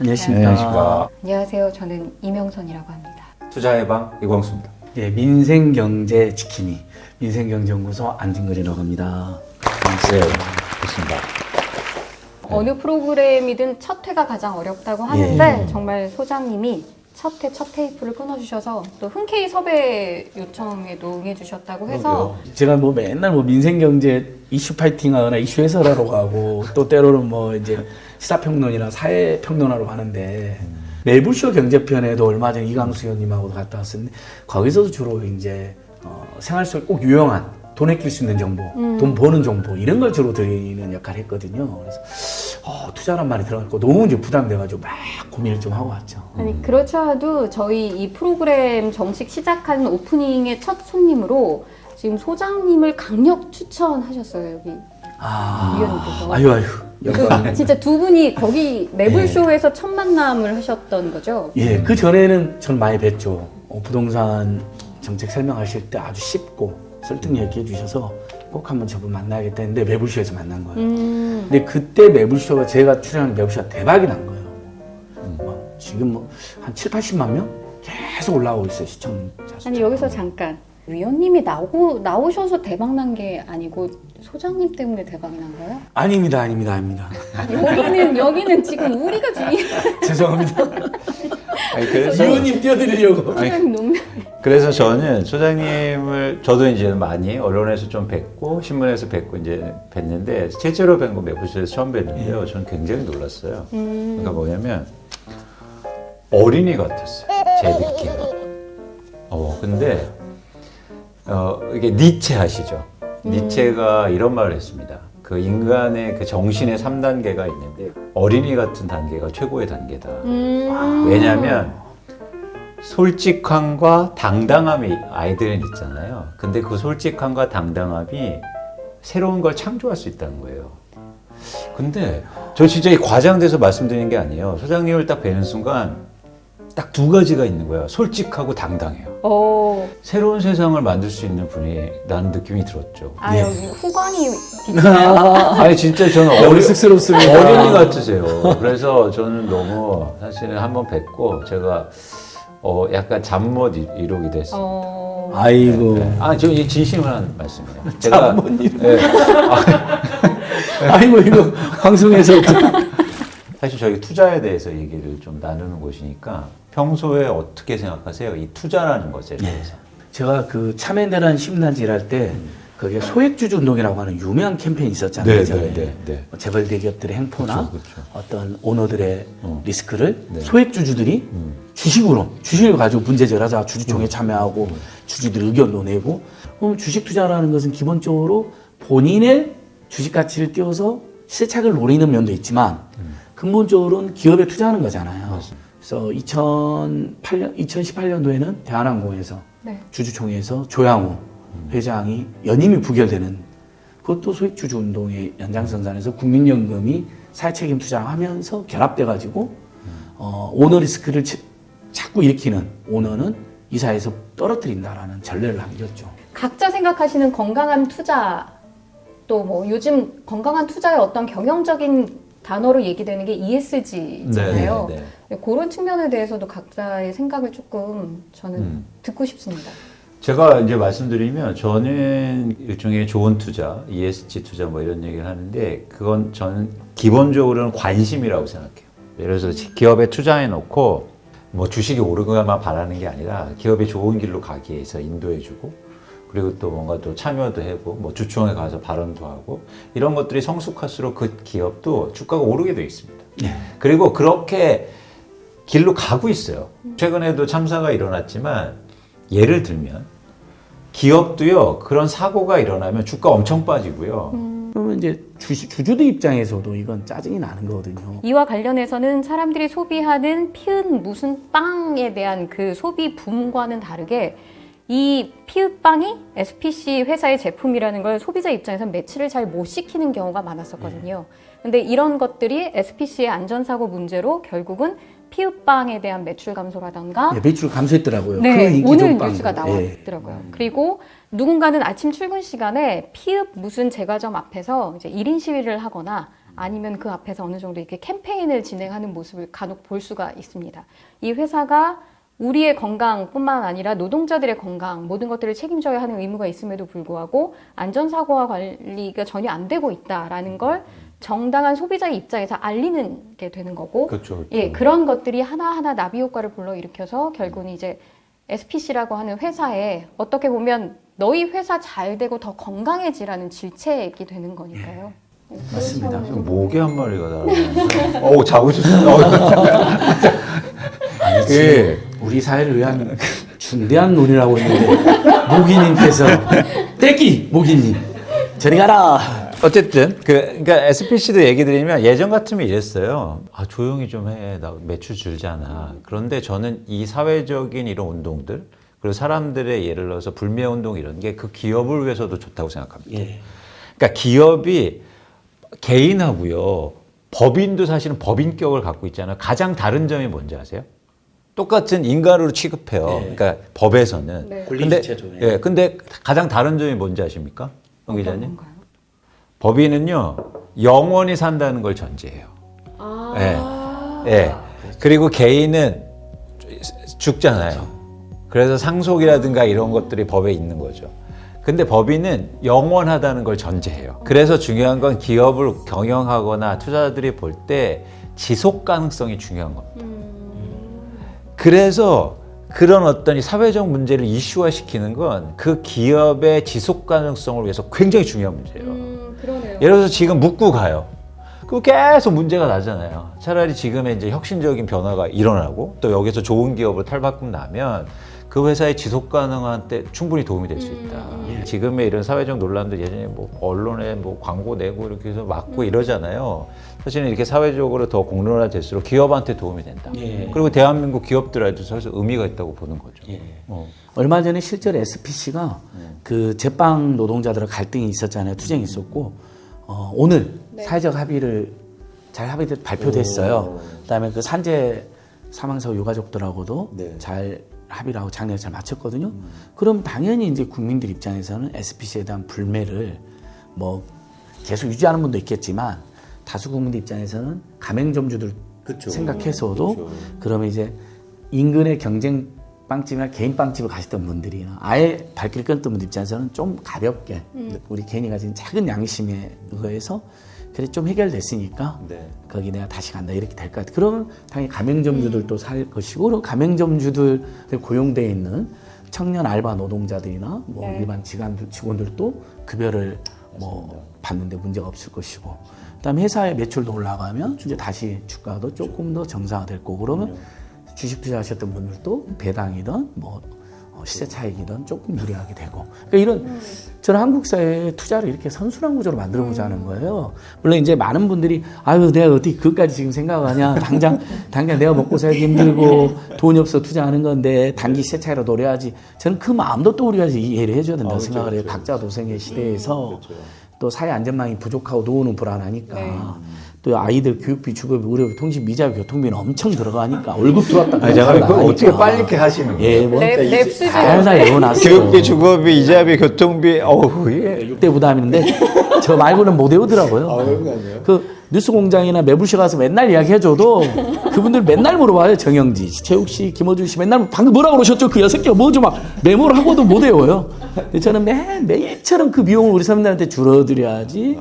안녕하십니까. 안녕하십니까. 안녕하세요. 저는 이명선이라고 합니다. 투자의 방 이광수입니다. 예, 민생경제 지킴이 민생경제연구소 안진걸이라고 합니다. 네, 좋습니다. 어느 프로그램이든 첫 회가 가장 어렵다고 하는데 예. 정말 소장님이 첫 회 첫 테이프를 끊어주셔서 또 흔쾌히 섭외 요청에도 응해주셨다고 해서 제가 뭐 맨날 뭐 민생 경제 이슈 파이팅하거나 이슈 해설하러 가고 또 때로는 뭐 이제 시사평론이나 사회평론하러 가는데 매불쇼 경제편에도 얼마 전에 이광수 의원님하고 갔다 왔었는데 거기서도 주로 이제 어, 생활 속에 꼭 유용한 돈 아낄 수 있는 정보, 돈 버는 정보 이런 걸 주로 드리는 역할을 했거든요. 그래서 어, 투자란 말이 들어가고 너무 이제 부담돼가지고 막 고민을 좀 하고 왔죠. 아니 그렇더라도 저희 이 프로그램 정식 시작하는 오프닝의 첫 손님으로 지금 소장님을 강력 추천하셨어요 여기 아, 위원님께서. 아유 아유 영광. 그 진짜 두 분이 거기 매불쇼에서 첫 만남을 하셨던 거죠? 예, 그 전에는 전 많이 뵀죠. 어, 부동산 정책 설명하실 때 아주 쉽고 설득력 있게 해주셔서 꼭 한번 저분 만나야겠다 했는데 매불쇼에서 만난 거예요. 음. 근데 그때 매불쇼가 제가 출연한 매불쇼가 대박이 난 거예요. 뭐 지금 뭐 한 7, 80만 명 계속 올라오고 있어요 시청자 수. 아니 여기서 잠깐 위원님이 나오고 나오셔서 대박 난 게 아니고 소장님 때문에 대박이 난 거예요? 아닙니다, 아닙니다, 아닙니다. 여기는 여기는 지금 우리가 중요한 죄송합니다. 아니, 그래서 이호님 띄워드리려고. 소장님 농담. 그래서 저는 소장님을 저도 이제 많이 언론에서 좀 뵙고 신문에서 뵙고 이제 뵀는데 실제로 뵌거 매부쇼에서 처음 뵀는데요. 저는 굉장히 놀랐어요. 음. 그러니까 뭐냐면 어린이 같았어요. 제 느낌은. 어 근데 어 이게 니체 아시죠? 니체가 이런 말을 했습니다. 그 인간의 그 정신의 3단계가 있는데 어린이 같은 단계가 최고의 단계다. 음. 왜냐하면 솔직함과 당당함이 아이들은 있잖아요. 근데 그 솔직함과 당당함이 새로운 걸 창조할 수 있다는 거예요. 근데 저 진짜 이 과장돼서 말씀드리는 게 아니에요. 소장님을 딱 뵈는 순간 딱 두 가지가 있는 거예요. 솔직하고 당당해요. 어. 새로운 세상을 만들 수 있는 분이 나는 느낌이 들었죠. 아 예. 여기 후광이 비치나요? 아니 진짜 저는 어리, 쑥스럽습니다. 어린이 같으세요. 그래서 저는 너무 사실은 한번 뵙고 제가 어 약간 잠못 이- 이루기도 했어요. 어. 아이고. 아, 저이 진심을 하는 말씀이에요. 잠못 이루- 예, 아이고 이거 방송에서 사실 저희 투자에 대해서 얘기를 좀 나누는 곳이니까 평소에 어떻게 생각하세요? 이 투자라는 것에 대해서. 제가 그 참여대란 심단지 일할 때 그게 소액주주 운동이라고 하는 유명한 캠페인이 있었잖아요. 네, 예전에. 네, 네, 네. 뭐 재벌 대기업들의 행포나 그렇죠, 그렇죠. 어떤 오너들의 어. 리스크를 네. 소액주주들이 음. 주식으로 주식을 가지고 문제제를 하자 주주총회 참여하고 주주들 의견도 내고 그럼 주식 투자라는 것은 기본적으로 본인의 주식 가치를 띄워서 시세착을 노리는 면도 있지만 근본적으로는 기업에 투자하는 거잖아요. 맞습니다. 그래서 2008년 2018년도에는 대한항공에서 네. 주주총회에서 조양호 회장이 연임이 부결되는 그것도 소액주주 운동의 연장선상에서 국민연금이 사회책임 투자하면서 결합돼 가지고 어, 오너 리스크를 치- 자꾸 일으키는 오너는 이사에서 떨어뜨린다라는 전례를 남겼죠. 각자 생각하시는 건강한 투자 또 뭐 요즘 건강한 투자의 어떤 경영적인 단어로 얘기되는 게 ESG잖아요. 네, 네, 네. 그런 측면에 대해서도 각자의 생각을 조금 저는 음. 듣고 싶습니다. 제가 이제 말씀드리면 저는 일종의 좋은 투자, ESG 투자 뭐 이런 얘기를 하는데 그건 저는 기본적으로는 관심이라고 생각해요. 예를 들어서 기업에 투자해 놓고 뭐 주식이 오르기만 바라는 게 아니라 기업이 좋은 길로 가기 위해서 인도해 주고 그리고 또 뭔가 또 참여도 하고 뭐 주총에 가서 발언도 하고 이런 것들이 성숙할수록 그 기업도 주가가 오르게 돼 있습니다. 그리고 그렇게 길로 가고 있어요. 최근에도 참사가 일어났지만 예를 들면 기업도요 그런 사고가 일어나면 주가 엄청 빠지고요. 그러면 이제 주식 주주들 입장에서도 이건 짜증이 나는 거거든요. 이와 관련해서는 사람들이 소비하는 피은 무슨 빵에 대한 그 소비 붐과는 다르게 이 피읍빵이 SPC 회사의 제품이라는 걸 소비자 입장에서 매치를 잘 못 시키는 경우가 많았었거든요. 근데 이런 것들이 SPC의 안전사고 문제로 결국은 피읍빵에 대한 매출 감소라던가 예, 매출 감소했더라고요. 네, 그 오늘. 뉴스가 예. 나왔더라고요. 그리고 누군가는 아침 출근 시간에 피읍 무슨 제과점 앞에서 이제 1인 시위를 하거나 아니면 그 앞에서 어느 정도 이렇게 캠페인을 진행하는 모습을 간혹 볼 수가 있습니다. 이 회사가 우리의 건강뿐만 아니라 노동자들의 건강 모든 것들을 책임져야 하는 의무가 있음에도 불구하고 안전사고와 관리가 전혀 안 되고 있다라는 걸 정당한 소비자의 입장에서 알리는 게 되는 거고 그렇죠. 예, 그런 것들이 하나하나 나비 효과를 불러일으켜서 결국은 이제 SPC라고 하는 회사에 어떻게 보면 너희 회사 잘 되고 더 건강해지라는 질책이 되는 거니까요. 맞습니다. 지금 모기 한 마리가 날아가면서 어우 자고 싶어. 어, 예. 우리 사회를 위한 중대한 논의라고 했는데 모기님께서 떼기 모기님 저리 가라. 어쨌든 그 그러니까 SPC도 얘기 드리면 예전 같으면 이랬어요. 아 조용히 좀 해. 나 매출 줄잖아. 그런데 저는 이 사회적인 이런 운동들 그리고 사람들의 예를 들어서 불매 운동 이런 게 그 기업을 위해서도 좋다고 생각합니다. 예. 그러니까 기업이 개인하고요. 법인도 사실은 법인격을 갖고 있잖아요. 가장 다른 점이 뭔지 아세요? 똑같은 인간으로 취급해요. 네. 그러니까 법에서는. 네. 근데. 예, 근데 가장 다른 점이 뭔지 아십니까? 황 기자님? 건가요? 법인은요 영원히 산다는 걸 전제해요. 아. 예. 예. 그리고 개인은 죽잖아요. 그래서 상속이라든가 이런 것들이 법에 있는 거죠. 근데 법인은 영원하다는 걸 전제해요. 그래서 중요한 건 기업을 경영하거나 투자자들이 볼 때 지속 가능성이 중요한 겁니다. 그래서 그런 어떤 이 사회적 문제를 이슈화 시키는 건 그 기업의 지속 가능성을 위해서 굉장히 중요한 문제예요. 음, 그러네요. 예를 들어서 지금 묻고 가요. 그 계속 문제가 나잖아요. 차라리 지금의 이제 혁신적인 변화가 일어나고 또 여기서 좋은 기업을 탈바꿈 나면 그 회사의 지속 가능한 때 충분히 도움이 될 수 있다. 예. 지금의 이런 사회적 논란도 예전에 뭐 언론에 뭐 광고 내고 이렇게 해서 막고 이러잖아요. 사실은 이렇게 사회적으로 더 공론화될수록 기업한테 도움이 된다. 예. 그리고 대한민국 기업들한테도 사실 의미가 있다고 보는 거죠. 예. 어. 얼마 전에 실제로 SPC가 네. 그 제빵 노동자들과 갈등이 있었잖아요. 투쟁이 있었고 어, 오늘 네. 사회적 합의를 잘 합의돼 발표됐어요. 그다음에 그 산재 사망사 유가족들하고도 네. 잘 합의를 하고 작년에 잘 마쳤거든요. 그럼 당연히 이제 국민들 입장에서는 SPC에 대한 불매를 뭐 계속 유지하는 분도 있겠지만 다수 국민들 입장에서는 가맹점주들 생각해서도 그러면 이제 인근의 경쟁 빵집이나 개인 빵집을 가셨던 분들이나 아예 발길을 끊었던 분들 입장에서는 좀 가볍게 우리 개인이 가진 작은 양심에 의해서 그래 좀 해결됐으니까 네. 거기 내가 다시 간다 이렇게 될 것 같아. 그러면 당연히 가맹점주들도 살 것이고 그럼 가맹점주들 고용돼 있는 청년 알바 노동자들이나 뭐 네. 일반 직원들 직원들도 급여를 뭐 받는데 문제가 없을 것이고 그다음에 회사의 매출도 올라가면 이제 다시 주가도 조금 더 정상화될 거고 그러면 주식 투자하셨던 분들도 배당이든 뭐 어, 시세 차익이든 조금 유리하게 되고. 그러니까 이런 저는 한국 사회에 투자를 이렇게 선순환 구조로 만들어 보자는 거예요. 물론 이제 많은 분들이 아유 내가 어떻게 그것까지 지금 생각하냐. 당장 당장 내가 먹고 살기 힘들고 돈이 없어 투자하는 건데 단기 시세 차이로 노려야지. 저는 그 마음도 또 우리가 이해를 해줘야 된다고 생각을 해요. 각자 도생의 시대에서 또 사회 안전망이 부족하고 노후는 불안하니까 또 아이들 교육비, 주거비, 의료비, 통신, 미자, 교통비는 엄청 들어가니까 월급 들어왔다 아니, 잠깐만, 그거 어떻게 빨리 이렇게 하시는 거예요? 예, 뭐 랩, 랩 수준. 달달 외워놨어요. 교육비, 주거비, 이자비, 교통비, 어우, 예. 6대 부담인데 저 말고는 못 외우더라고요. 그 뉴스공장이나 매불쇼 가서 맨날 이야기해줘도 그분들 맨날 물어봐요. 정영지, 최욱 씨, 김어준 씨 맨날 방금 뭐라고 그러셨죠? 그 여섯 개가 뭐죠? 막 메모를 하고도 못 외워요. 근데 저는 매, 매일처럼 그 비용을 우리 사람들한테 줄어들여야지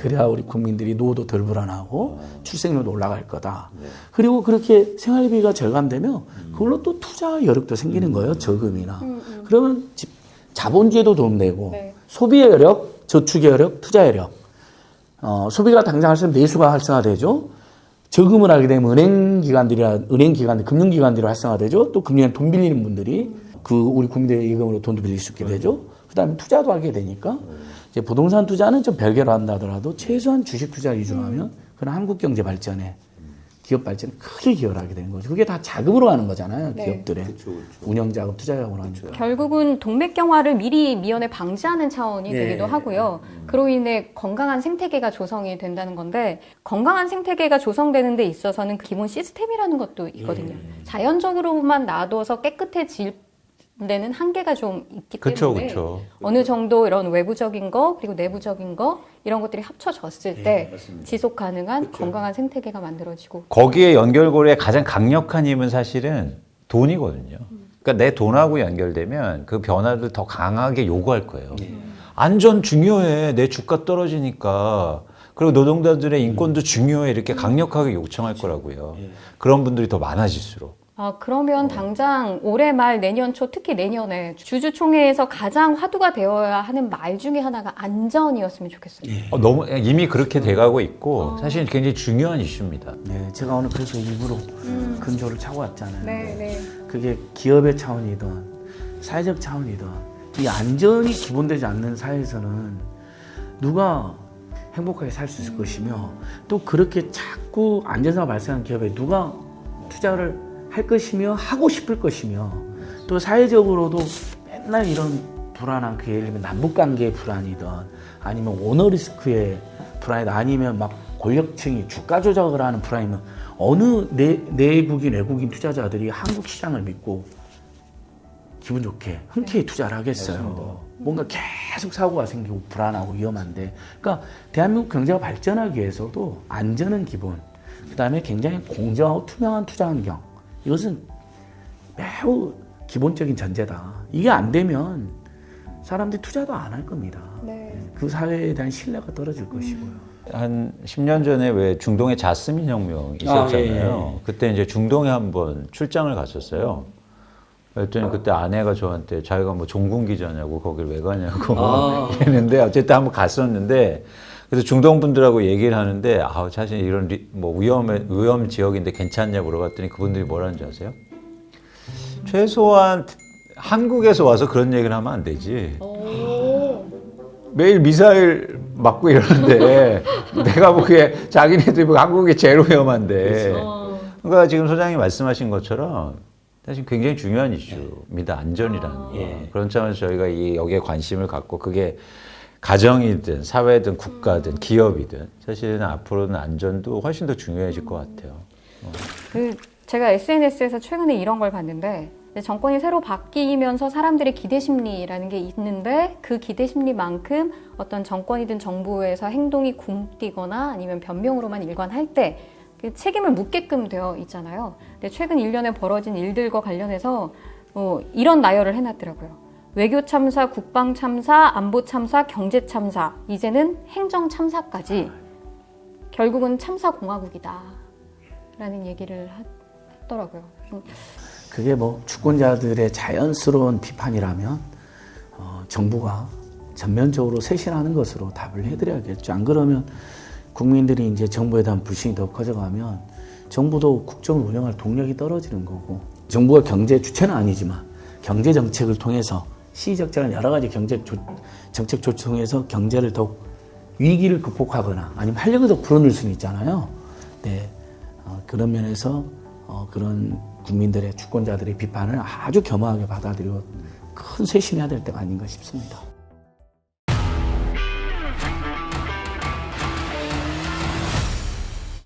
그래야 우리 국민들이 노후도 덜 불안하고 출생률도 올라갈 거다. 그리고 그렇게 생활비가 절감되면 그걸로 또 투자 여력도 생기는 거예요. 저금이나. 그러면 집- 자본주의도 도움되고 네. 소비의 여력, 저축의 여력, 투자 여력. 어, 소비가 당장 할수록 내수가 활성화되죠. 저금을 하게 되면 은행 기관들이나 은행 기관들, 금융 기관들이 활성화되죠. 또 금융에 돈 빌리는 분들이 그 우리 국민들의 예금으로 돈도 빌릴 수 있게 되죠. 그다음에 투자도 하게 되니까 이제 부동산 투자는 좀 별개로 한다 하더라도 최소한 주식 투자 위주로 하면 그런 한국 경제 발전에 기업 발전에 크게 기여를 하게 되는 거죠. 그게 다 자금으로 가는 거잖아요. 네. 기업들의 운영 자금, 투자 자금으로 하니까. 결국은 동맥 경화를 미리 미연에 방지하는 차원이 네. 되기도 하고요. 그로 인해 건강한 생태계가 조성이 된다는 건데 건강한 생태계가 조성되는 데 있어서는 그 기본 시스템이라는 것도 있거든요. 자연적으로만 놔둬서 깨끗해질 데는 한계가 좀 있기 그렇죠, 때문에 그렇죠. 어느 정도 이런 외부적인 거 그리고 내부적인 거 이런 것들이 합쳐졌을 때 지속 가능한 건강한 생태계가 만들어지고 거기에 연결고리의 가장 강력한 힘은 사실은 돈이거든요. 그러니까 내 돈하고 연결되면 그 변화를 더 강하게 요구할 거예요. 안전 중요해. 내 주가 떨어지니까. 그리고 노동자들의 인권도 중요해. 이렇게 강력하게 요청할 거라고요. 그런 분들이 더 많아질수록. 아 그러면 당장 올해 말 내년 초 특히 내년에 주주총회에서 가장 화두가 되어야 하는 말 중에 하나가 안전이었으면 좋겠어요. 어, 너무 이미 그렇게 돼가고 있고 사실 굉장히 중요한 이슈입니다. 네, 제가 오늘 그래서 일부러 근조를 차고 왔잖아요. 네. 그게 기업의 차원이든 사회적 차원이든 이 안전이 기본되지 않는 사회에서는 누가 행복하게 살 수 있을 것이며 또 그렇게 자꾸 안전사가 발생한 기업에 누가 투자를 할 것이며 하고 싶을 것이며 또 사회적으로도 맨날 이런 불안한 그 예를 들면 남북 관계의 불안이든 아니면 오너 리스크의 불안이든 아니면 막 권력층이 주가 조작을 하는 불안이면 어느 내, 내국인 외국인 투자자들이 한국 시장을 믿고 기분 좋게 흔쾌히 투자를 하겠어요. 뭔가 계속 사고가 생기고 불안하고 위험한데, 그러니까 대한민국 경제가 발전하기 위해서도 안전은 기본. 그 다음에 굉장히 공정하고 투명한 투자 환경. 이것은 매우 기본적인 전제다. 이게 안 되면 사람들이 투자도 안 할 겁니다. 네. 그 사회에 대한 신뢰가 떨어질 것이고요. 한 10년 전에 왜 중동에 자스민 혁명 있었잖아요. 아, 예, 그때 이제 중동에 한번 출장을 갔었어요. 그랬더니 그때 아내가 저한테 자기가 뭐 종군 기자냐고 거길 왜 가냐고 아. 했는데 어쨌든 한번 갔었는데 그래서 중동 분들하고 얘기를 하는데 아 사실 이런 리- 뭐 위험 위험 지역인데 괜찮냐 물어봤더니 그분들이 뭐라는지 아세요? 최소한 한국에서 와서 그런 얘기를 하면 안 되지. 매일 미사일 맞고 이러는데 내가 보기에 자기네들이 한국이 제일 위험한데 그러니까 지금 소장이 말씀하신 것처럼 사실 굉장히 중요한 이슈입니다 안전이라는 거 예. 그런 차원에서 저희가 이 여기에 관심을 갖고 그게 가정이든 사회든 국가든 기업이든 사실은 앞으로는 안전도 훨씬 더 중요해질 것 같아요 그 제가 SNS에서 최근에 이런 걸 봤는데 정권이 새로 바뀌면서 사람들의 기대 심리라는 게 있는데 그 기대 심리만큼 어떤 정권이든 정부에서 행동이 굼뛰거나 아니면 변명으로만 일관할 때그 책임을 묻게끔 되어 있잖아요. 근데 최근 1년에 벌어진 일들과 관련해서 어, 이런 나열을 해놨더라고요. 외교 참사, 국방 참사, 안보 참사, 경제 참사, 이제는 행정 참사까지 결국은 참사 공화국이다. 라는 얘기를 하- 했더라고요. 좀 그게 뭐 주권자들의 자연스러운 비판이라면 어, 정부가 전면적으로 쇄신하는 것으로 답을 해드려야겠죠. 안 그러면 국민들이 이제 정부에 대한 불신이 더 커져가면 정부도 국정을 운영할 동력이 떨어지는 거고 정부가 경제 주체는 아니지만 경제 정책을 통해서 시적절한 여러 가지 경제 조- 정책 조치 통해서 경제를 더욱 위기를 극복하거나 아니면 활력을 더 불어넣을 수는 있잖아요. 네, 어, 그런 면에서 어, 그런 국민들의 주권자들의 비판을 아주 겸허하게 받아들이고 큰 쇄신해야 될 때가 아닌가 싶습니다.